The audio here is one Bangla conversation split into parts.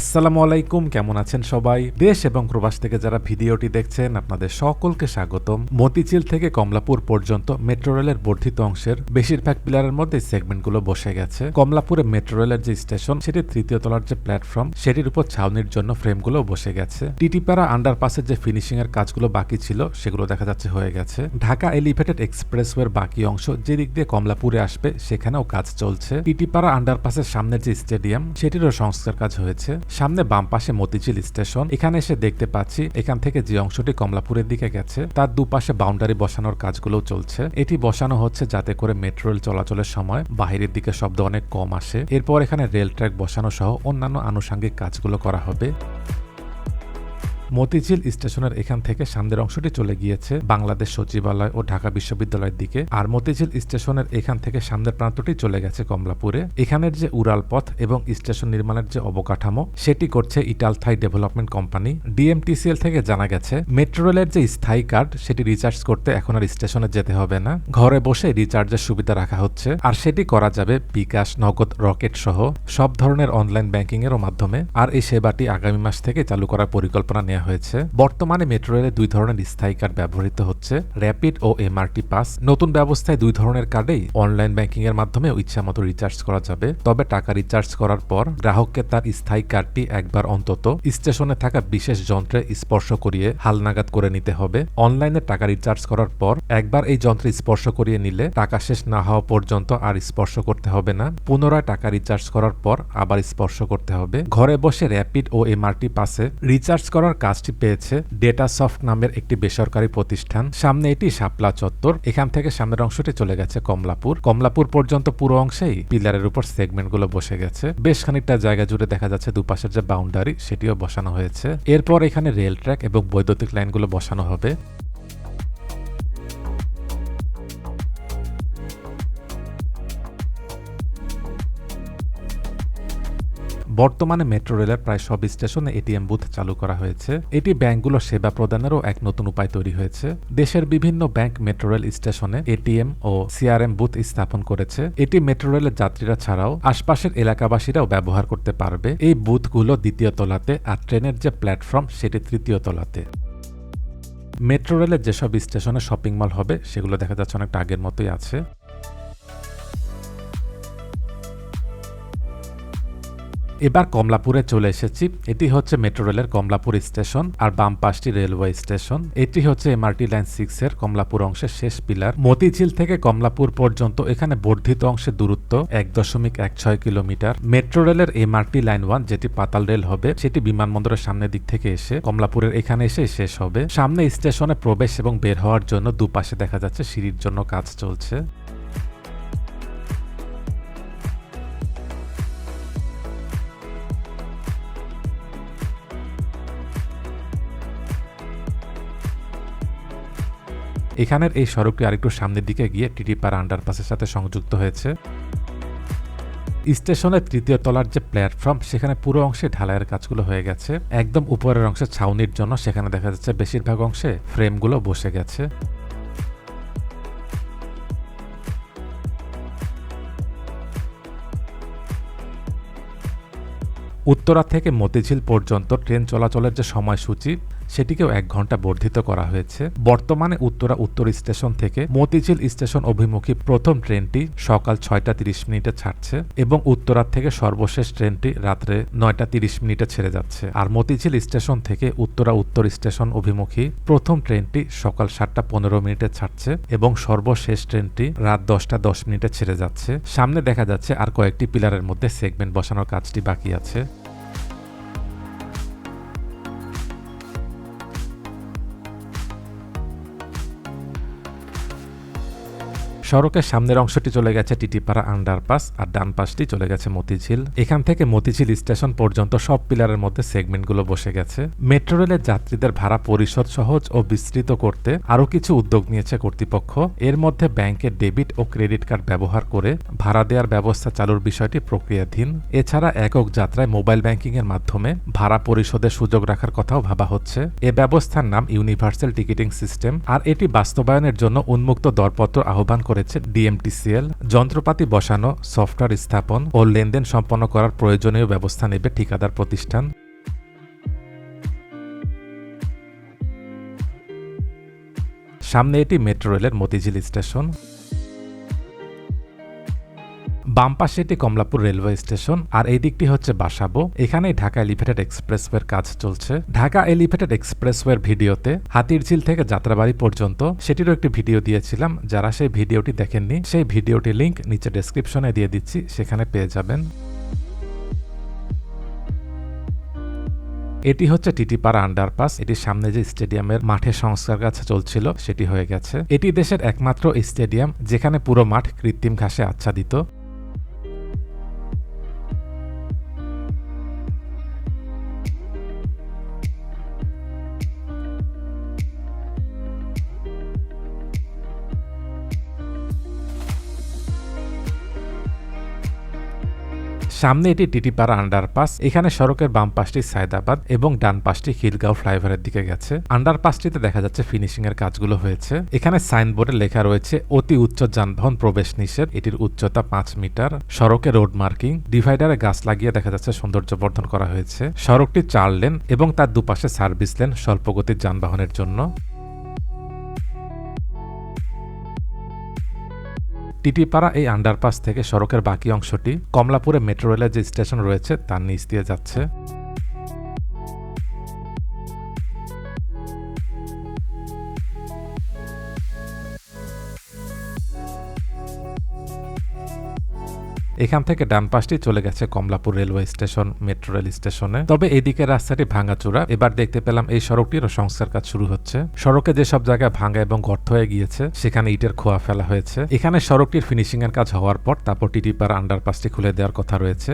আসসালামু আলাইকুম, কেমন আছেন সবাই? দেশ এবং প্রবাস থেকে যারা ভিডিওটি দেখছেন, আপনাদের সকলকে স্বাগতম। মতিঝিল থেকে কমলাপুর পর্যন্ত মেট্রো রেলের বর্ধিত অংশের বেশিরভাগ পিলারের মধ্যে সেগমেন্টগুলো বসে গেছে। কমলাপুরে মেট্রো রেলের যে স্টেশন সেটি তৃতীয় তলার যে প্ল্যাটফর্ম, সেটির উপর ছাউনির জন্য ফ্রেমগুলো বসে গেছে। টিটিপাড়া আন্ডারপাসের যে ফিনিশিং এর কাজগুলো বাকি ছিল, সেগুলো দেখা যাচ্ছে হয়ে গেছে। ঢাকা এলিভেটেড এক্সপ্রেসওয়ের বাকি অংশ যে দিক দিয়ে কমলাপুরে আসবে, সেখানেও কাজ চলছে। টিটিপাড়া আন্ডারপাসের সামনের যে স্টেডিয়াম, সেটিরও সংস্কার কাজ হয়েছে। সামনে বাম পাশে মতিঝিল স্টেশন। এখানে এসে দেখতে পাচ্ছি এখান থেকে যে অংশটি কমলাপুরের দিকে গেছে, তার দুপাশে বাউন্ডারি বসানোর কাজগুলো চলছে। এটি বসানো হচ্ছে যাতে করে মেট্রো রেল চলাচলের সময় বাহিরের দিকে শব্দ অনেক কম আসে। এরপর এখানে রেল ট্র্যাক বসানো সহ অন্যান্য আনুষাঙ্গিক কাজগুলো করা হবে। মতিঝিল স্টেশনের এখান থেকে সামনের অংশটি চলে গিয়েছে বাংলাদেশ সচিবালয় ও ঢাকা বিশ্ববিদ্যালয়ের দিকে। আর মতিঝিল স্টেশনের এখান থেকে সামনের প্রান্তটি চলে গেছে কমলাপুরে। এখানের যে উড়াল পথ এবং স্টেশন নির্মাণের যে অবকাঠামো, সেটি করছে ইটালথাই ডেভেলপমেন্ট কোম্পানি। ডিএমটিসিএল থেকে জানা গেছে, মেট্রো রেলের যে স্থায়ী কার্ড, সেটি রিচার্জ করতে এখন আর স্টেশনে যেতে হবে না। ঘরে বসে রিচার্জের সুবিধা রাখা হচ্ছে। আর সেটি করা যাবে বিকাশ, নগদ, রকেট সহ সব ধরনের অনলাইন ব্যাংকিং এরও মাধ্যমে। আর এই সেবাটি আগামী মাস থেকে চালু করার পরিকল্পনা নেওয়া হয়েছে। বর্তমানে মেট্রো রেলে দুই ধরনের স্থায়ী কার্ড ব্যবহৃত হচ্ছে, র্যাপিড ও এমআরটি পাস। নতুন ব্যবস্থায় দুই ধরনের কার্ডেই অনলাইন ব্যাংকিং এর মাধ্যমে ইচ্ছা মতো রিচার্জ করা যাবে। তবে টাকা রিচার্জ করার পর গ্রাহককে তার স্থায়ী কার্ডটি একবার অন্তত স্টেশনে থাকা বিশেষ যন্ত্রে স্পর্শ করিয়ে হালনাগাদ করে নিতে হবে। অনলাইনে টাকা রিচার্জ করার পর একবার এই যন্ত্রে স্পর্শ করিয়ে নিলে টাকা শেষ না হওয়া পর্যন্ত আর স্পর্শ করতে হবে না। পুনরায় টাকা রিচার্জ করার পর আবার স্পর্শ করতে হবে। ঘরে বসে র্যাপিড ও এমআরটি পাসে রিচার্জ করার কাজটি পেয়েছে ডেটা সফট নামের একটি বেসরকারি প্রতিষ্ঠান। সামনে এটি শাপলা চত্বর। এখান থেকে সামনের অংশটি চলে গেছে কমলাপুর। কমলাপুর পর্যন্ত পুরো অংশেই পিলারের উপর সেগমেন্টগুলো বসে গেছে। বেশ খানিকটা জায়গা জুড়ে দেখা যাচ্ছে দুপাশের যে বাউন্ডারি, সেটিও বসানো হয়েছে। এরপর এখানে রেল ট্র্যাক এবং বৈদ্যুতিক লাইনগুলো বসানো হবে। বর্তমানে মেট্রো রেলের প্রায় সব স্টেশনে এটিএম বুথ চালু করা হয়েছে। এটি ব্যাংকগুলো সেবা প্রদানেরও এক নতুন উপায় তৈরি হয়েছে। দেশের বিভিন্ন ব্যাংক মেট্রো রেল স্টেশনে এটিএম ও সিআরএম বুথ স্থাপন করেছে। এটি মেট্রো রেলের যাত্রীরা ছাড়াও আশপাশের এলাকাবাসীরাও ব্যবহার করতে পারবে। এই বুথগুলো দ্বিতীয় তলাতে আর ট্রেনের যে প্ল্যাটফর্ম, সেটি তৃতীয় তলাতে। মেট্রো রেলের যেসব স্টেশনে শপিং মল হবে, সেগুলো দেখা যাচ্ছে অনেকটা আগের মতোই আছে। এবার কমলাপুরে চলে এসেছি। এটি হচ্ছে মেট্রো রেলের কমলাপুর স্টেশন আর বাম পাশটি রেলওয়ে স্টেশন। এটি হচ্ছে এমআরটি লাইন সিক্স এর কমলাপুর অংশের শেষ পিলার। মতিঝিল থেকে কমলাপুর পর্যন্ত এখানে বর্ধিত অংশের দূরত্ব এক দশমিক এক ছয় কিলোমিটার। মেট্রো রেলের এমআরটি লাইন ওয়ান, যেটি পাতাল রেল হবে, সেটি বিমানবন্দরের সামনের দিক থেকে এসে কমলাপুরের এখানে এসে শেষ হবে। সামনে স্টেশনে প্রবেশ এবং বের হওয়ার জন্য দুপাশে দেখা যাচ্ছে সিঁড়ির জন্য কাজ চলছে। এখানের এই সড়কটি আরেকটু সামনের দিকে গিয়ে টিটিপাড়া আন্ডারপাসের সাথে সংযুক্ত হয়েছে। স্টেশনের তৃতীয় তলার যে প্ল্যাটফর্ম সেখানে পুরো অংশে ঢালাইয়ের কাজগুলো হয়ে গেছে। একদম উপরের অংশে ছাউনির জন্য সেখানে দেখা যাচ্ছে বেশিরভাগ অংশে ফ্রেমগুলো বসে গেছে। উত্তরা থেকে মতিঝিল পর্যন্ত ট্রেন চলাচলের যে সময়সূচি, সেটিকেও এক ঘণ্টা বর্ধিত করা হয়েছে। বর্তমানে উত্তরা উত্তর স্টেশন থেকে মতিঝিল স্টেশন অভিমুখী প্রথম ট্রেনটি সকাল ছয়টা তিরিশ মিনিটে ছাড়ছে এবং উত্তরার থেকে সর্বশেষ ট্রেনটি রাত্রে নয়টা তিরিশ মিনিটে ছেড়ে যাচ্ছে। আর মতিঝিল স্টেশন থেকে উত্তরা উত্তর স্টেশন অভিমুখী প্রথম ট্রেনটি সকাল সাতটা পনেরো মিনিটে ছাড়ছে এবং সর্বশেষ ট্রেনটি রাত দশটা দশ মিনিটে ছেড়ে যাচ্ছে। সামনে দেখা যাচ্ছে আর কয়েকটি পিলারের মধ্যে সেগমেন্ট বসানোর কাজটি বাকি আছে। সড়কের সামনের অংশটি চলে গেছে টিটিপাড়া আন্ডারপাস আর ডান পাশটি চলে গেছে মতিঝিল। এখান থেকে মতিঝিল স্টেশন পর্যন্ত সব পিলারের মধ্যে সেগমেন্টগুলো বসে গেছে। মেট্রো রেলের যাত্রীদের ভাড়া পরিশোধ সহজ ও বিস্তৃত করতে আরও কিছু উদ্যোগ নিয়েছে কর্তৃপক্ষ। এর মধ্যে ব্যাংকের ডেবিট ও ক্রেডিট কার্ড ব্যবহার করে ভাড়া দেওয়ার ব্যবস্থা চালুর বিষয়টি প্রক্রিয়াধীন। এছাড়া একক যাত্রায় মোবাইল ব্যাংকিং এর মাধ্যমে ভাড়া পরিশোধের সুযোগ রাখার কথাও ভাবা হচ্ছে। এ ব্যবস্থার নাম ইউনিভার্সাল টিকিটিং সিস্টেম। আর এটি বাস্তবায়নের জন্য উন্মুক্ত দরপত্র আহ্বান করে হয়েছে ডিএমটিসিএল। যন্ত্রপাতি বসানো, সফটওয়্যার স্থাপন ও লেনদেন সম্পন্ন করার প্রয়োজনীয় ব্যবস্থা নেবে ঠিকাদার প্রতিষ্ঠান। সামনে এটি মেট্রো রেলের মতিঝিল স্টেশন। বাম পাশে এটি কমলাপুর রেলওয়ে স্টেশন আর এই দিকটি হচ্ছে বাসাবো। এখানেই ঢাকা এলিভেটেড এক্সপ্রেসওয়ের কাজ চলছে। ঢাকা এলিভেটেড এক্সপ্রেসওয়ের ভিডিওতে হাতিরঝিল থেকে যাত্রাবাড়ি পর্যন্ত সেটিরও একটি ভিডিও দিয়েছিলাম। যারা সেই ভিডিওটি দেখেননি, সেই ভিডিওটি লিংক নিচে ডেসক্রিপশনে দিয়ে দিচ্ছি, সেখানে পেয়ে যাবেন। এটি হচ্ছে টিটিপাড়া আন্ডারপাস। এটির সামনে যে স্টেডিয়ামের মাঠে সংস্কার কাজ চলছিল, সেটি হয়ে গেছে। এটি দেশের একমাত্র স্টেডিয়াম, যেখানে পুরো মাঠ কৃত্রিম ঘাসে আচ্ছাদিত। সামনে এটি টিটিপাড়া আন্ডারপাস এখানে সড়কের বাম পাশটি সায়দাবাদ এবং ডান পাশটি খিলগাঁও ফ্লাইওভারের দিকে গেছে। আন্ডারপাসটিতে দেখা যাচ্ছে ফিনিশিং এর কাজগুলো হয়েছে। এখানে সাইনবোর্ডে লেখা রয়েছে, অতি উচ্চ যানবাহন প্রবেশ নিষেধ, এটির উচ্চতা পাঁচ মিটার, সড়কে রোড মার্কিং ডিভাইডারে গাছ লাগিয়ে দেখা যাচ্ছে সৌন্দর্য বর্ধন করা হয়েছে। সড়কটি চার লেন এবং তার দুপাশে সার্ভিস লেন স্বল্পগতির যানবাহনের জন্য। টিটিপাড়া এই আন্ডারপাস থেকে সড়কের বাকি অংশটি কমলাপুরে মেট্রো রেলের যে স্টেশন রয়েছে, তার নিচ দিয়ে যাচ্ছে। এখান থেকে ডান পাশটি চলে গেছে Kamalapur railway station, metro rail স্টেশনে। তবে এদিকে রাস্তাটি ভাঙাচোরা। এবার দেখতে পেলাম এই সড়কটিরও সংস্কার কাজ শুরু হচ্ছে। সড়কে যেসব জায়গায় ভাঙা এবং গর্ত হয়ে গিয়েছে, সেখানে ইটের খোয়া ফেলা হয়েছে। এখানে সড়কটির ফিনিশিং এর কাজ হওয়ার পর তারপর টিটিপার আন্ডারপাসটি খুলে দেওয়ার কথা রয়েছে।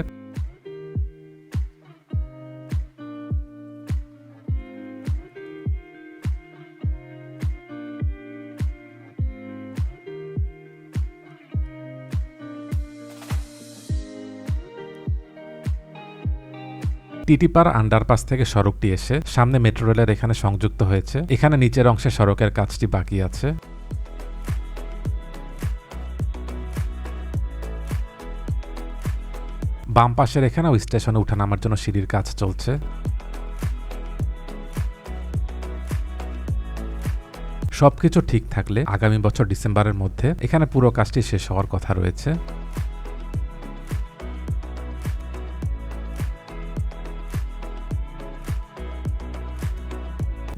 টিটিপাড়া আন্ডারপাস থেকে সড়কটি এসে সামনে মেট্রো রেলের এখানে সংযুক্ত হয়েছে। এখানে নিচের অংশে সড়কের কাজটি বাকি আছে। বাম পাশের এখানেও স্টেশনে উঠানামার জন্য সিঁড়ির কাজ চলছে। সবকিছু ঠিক থাকলে আগামী বছর ডিসেম্বরের মধ্যে এখানে পুরো কাজটি শেষ হওয়ার কথা রয়েছে।